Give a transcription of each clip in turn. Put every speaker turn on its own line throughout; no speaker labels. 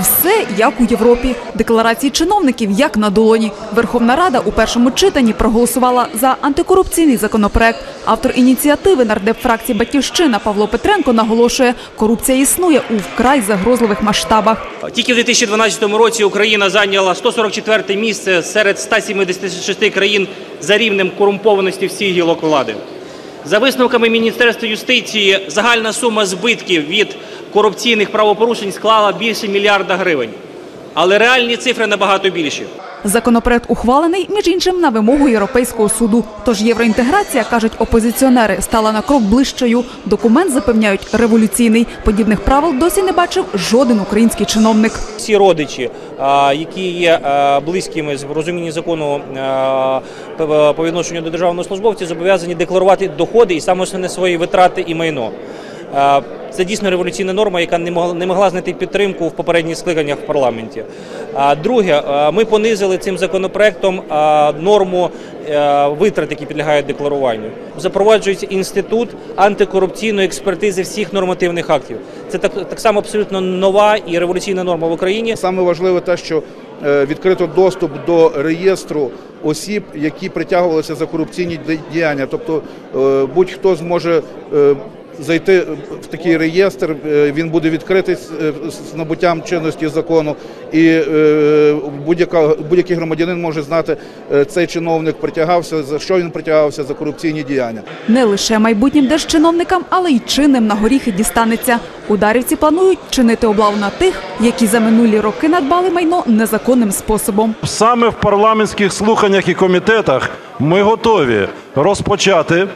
Все як у Європі. Декларації чиновників як на долоні. Верховна Рада у першому читанні проголосувала за антикорупційний законопроект. Автор ініціативи нардеп фракції Батьківщина Павло Петренко наголошує, корупція існує у вкрай загрозливих масштабах.
Тільки в 2012 році Україна зайняла 144 місце серед 176 країн за рівнем корумпованості всіх гілок влади. За висновками Міністерства юстиції, загальна сума збитків від корупційних правопорушень склала більше мільярда гривень. Але реальні цифри набагато більші.
Законопроект ухвалений, між іншим, на вимогу Європейського суду. Тож євроінтеграція, кажуть опозиціонери, стала на крок ближчою. Документ запевняють революційний. Подібних правил досі не бачив жоден український чиновник.
Всі родичі, які є близькими з розуміння закону по- відношенню до державного службовця, зобов'язані декларувати доходи і саме свої витрати і майно. А, Це дійсно революційна норма, яка не могла не могла знайти підтримку в попередніх скликаннях в парламенті. Друге, ми понизили цим законопроектом норму е, витрат, які підлягають декларуванню. Запроваджується інститут антикорупційної експертизи всіх нормативних актів. Це так, так само абсолютно нова і революційна норма в Україні.
Саме важливе те, що е, відкрито доступ до реєстру осіб, які притягувалися за корупційні діяння. Тобто е, будь-хто зможе е, зайти в такий реєстр, е, він буде відкритий з е, набуттям чинності закону, і е, будь-яка будь-який громадянин може знати, е, цей чиновник притягався за що він притягався за корупційні діяння.
Не лише майбутнім держчиновникам, але й чинним на горіхи дістанеться. Ударівці планують чинити облаву на тих, які за минулі роки надбали майно незаконним способом.
Саме в парламентських слуханнях і комітетах ми готові розпочати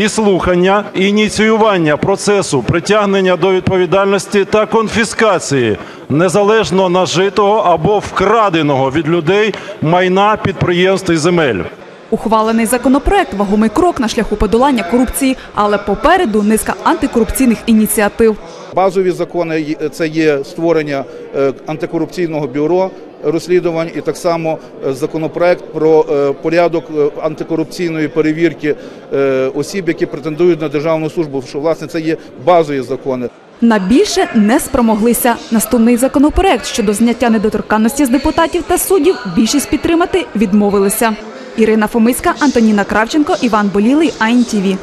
і слухання, і ініціювання процесу притягнення до відповідальності та конфіскації незалежно нажитого або вкраденого від людей майна підприємств і земель.
Ухвалений законопроект вагомий крок на шляху подолання корупції, але попереду низка антикорупційних ініціатив.
Базові закони це є створення е, антикорупційного бюро розслідувань і так само е, законопроект про е, порядок е, антикорупційної перевірки осіб, які претендують на державну службу. Що власне це є базові закони.
На більше не спромоглися. Наступний законопроект щодо зняття недоторканності з депутатів та суддів більшість підтримати відмовилися. Ірина Фомиська, Антоніна Кравченко, Іван Болілий, АНТВ.